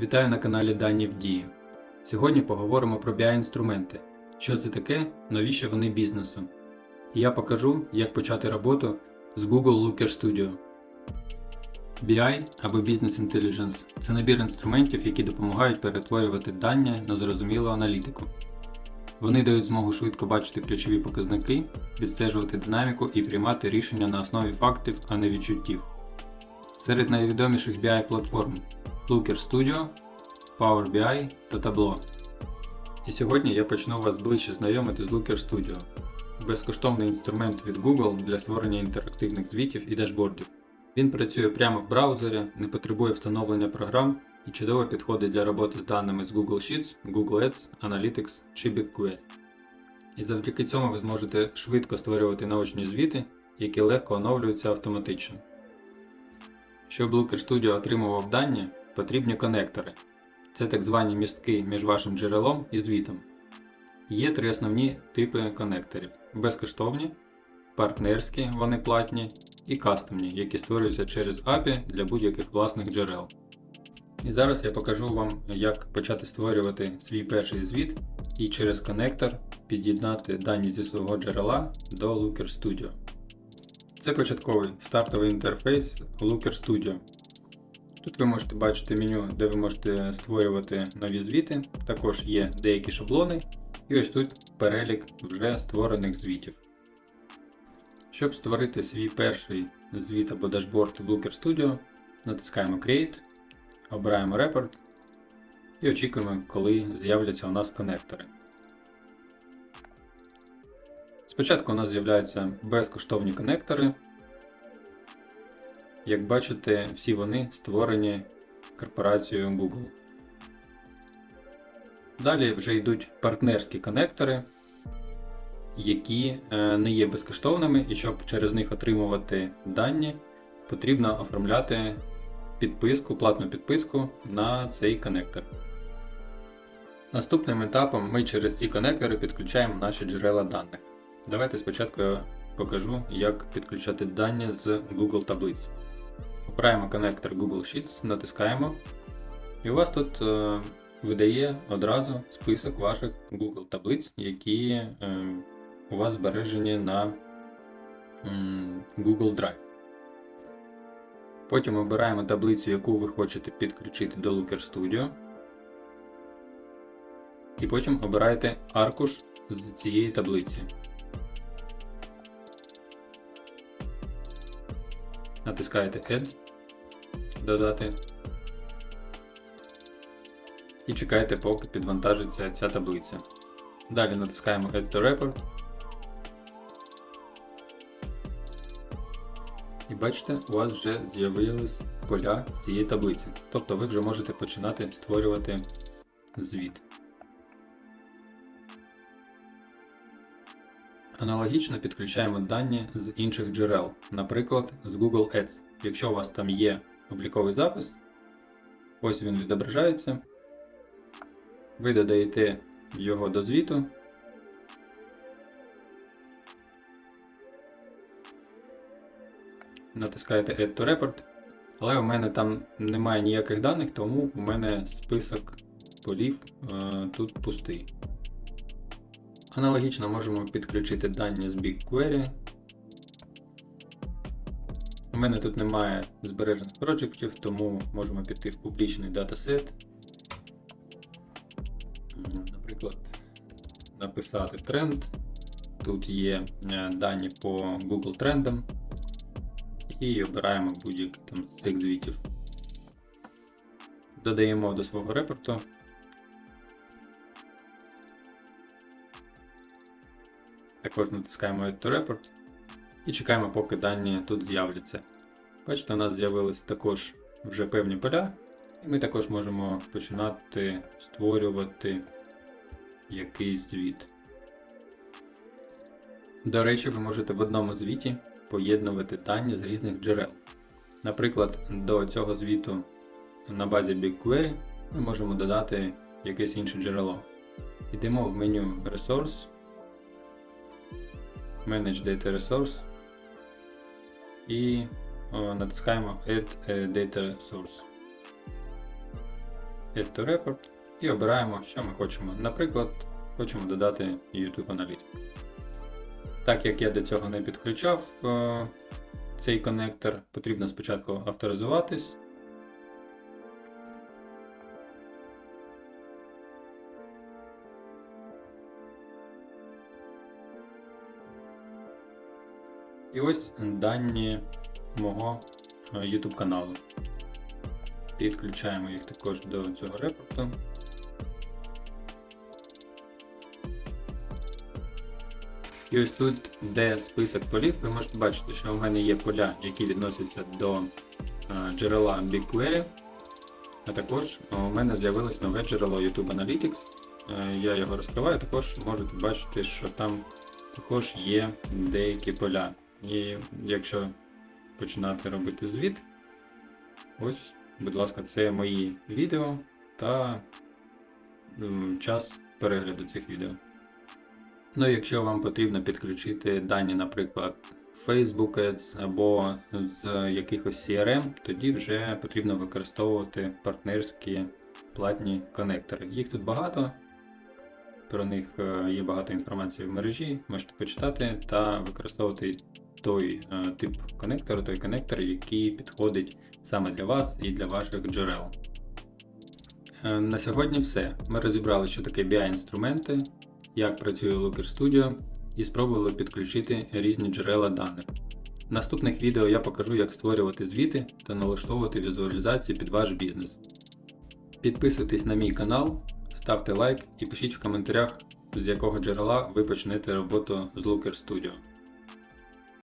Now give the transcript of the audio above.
Вітаю на каналі Дані в Дії. Сьогодні поговоримо про BI-інструменти. Що це таке, навіщо вони бізнесу. І я покажу, як почати роботу з Google Looker Studio. BI або Business Intelligence це набір інструментів, які допомагають перетворювати дані на зрозумілу аналітику. Вони дають змогу швидко бачити ключові показники, відстежувати динаміку і приймати рішення на основі фактів, а не відчуттів. Серед найвідоміших BI-платформ Looker Studio, Power BI та Tableau. І сьогодні я почну вас ближче знайомити з Looker Studio. Безкоштовний інструмент від Google для створення інтерактивних звітів і дашбордів. Він працює прямо в браузері, не потребує встановлення програм і чудово підходить для роботи з даними з Google Sheets, Google Ads, Analytics чи BigQuery. І завдяки цьому ви зможете швидко створювати наочні звіти, які легко оновлюються автоматично. Щоб Looker Studio отримував дані, потрібні конектори. Це так звані містки між вашим джерелом і звітом. Є три основні типи конекторів: безкоштовні, партнерські, вони платні, і кастомні, які створюються через API для будь-яких власних джерел. І зараз я покажу вам, як почати створювати свій перший звіт і через конектор під'єднати дані зі свого джерела до Looker Studio. Це початковий стартовий інтерфейс Looker Studio. Тут ви можете бачити меню, де ви можете створювати нові звіти. Також є деякі шаблони, і ось тут перелік вже створених звітів. Щоб створити свій перший звіт або дашборд в Looker Studio, натискаємо Create, обираємо Report і очікуємо, коли з'являться у нас конектори. Спочатку у нас з'являються безкоштовні конектори. Як бачите, всі вони створені корпорацією Google. Далі вже йдуть партнерські конектори, які е, не є безкоштовними, і щоб через них отримувати дані, потрібно оформляти підписку, платну підписку на цей конектор. Наступним етапом ми через ці конектори підключаємо наші джерела даних. Давайте спочатку покажу, як підключати дані з Google таблиць. Обираємо коннектор Google Sheets, натискаємо, і у вас тут е, видає одразу список ваших Google таблиць, які е, у вас збережені на м, Google Drive. Потім обираємо таблицю, яку ви хочете підключити до Looker Studio. І потім обираєте аркуш з цієї таблиці. Натискаєте Add, додати. І чекаєте, поки підвантажиться ця таблиця. Далі натискаємо Add to Report. І бачите, у вас вже з'явились поля з цієї таблиці. Тобто ви вже можете починати створювати звіт. Аналогічно підключаємо дані з інших джерел, наприклад, з Google Ads. Якщо у вас там є обліковий запис, ось він відображається. Ви додаєте його до звіту. Натискаєте Add to Report, але у мене там немає ніяких даних, тому у мене список полів е, тут пустий. Аналогічно можемо підключити дані з BigQuery. У мене тут немає збережених проєктів, тому можемо піти в публічний датасет. Наприклад, написати тренд. Тут є е, дані по Google трендам. І обираємо будь-який з цих звітів. Додаємо до свого репорту. Також натискаємо Add to Report і чекаємо, поки дані тут з'являться. Бачите, у нас з'явилися також вже певні поля, і ми також можемо починати створювати якийсь звіт. До речі, ви можете в одному звіті поєднувати дані з різних джерел. Наприклад, до цього звіту на базі BigQuery ми можемо додати якесь інше джерело. Йдемо в меню Resource. Manage Data Resource і натискаємо Add Data Source. Add to Report і обираємо, що ми хочемо. Наприклад, хочемо додати YouTube аналітику. Так як я до цього не підключав цей коннектор, потрібно спочатку авторизуватись. І ось дані мого е, YouTube каналу. Підключаємо їх також до цього репорту. І ось тут, де список полів, ви можете бачити, що у мене є поля, які відносяться до е, джерела BigQuery. А також у мене з'явилось нове джерело YouTube Analytics. Е, Я його розкриваю, також можете бачити, що там також є деякі поля. І якщо починати робити звіт, ось, будь ласка, це мої відео та час перегляду цих відео. Ну, якщо вам потрібно підключити дані, наприклад, Facebook Ads або з якихось CRM, тоді вже потрібно використовувати партнерські платні конектори. Їх тут багато, про них е, є багато інформації в мережі, можете почитати та використовувати той е, тип конектора, той конектор, який підходить саме для вас і для ваших джерел. Е, На сьогодні все. Ми розібрали, що таке BI-інструменти, як працює Looker Studio і спробували підключити різні джерела даних. В наступних відео я покажу, як створювати звіти та налаштовувати візуалізації під ваш бізнес. Підписуйтесь на мій канал, ставте лайк і пишіть в коментарях, з якого джерела ви почнете роботу з Looker Studio.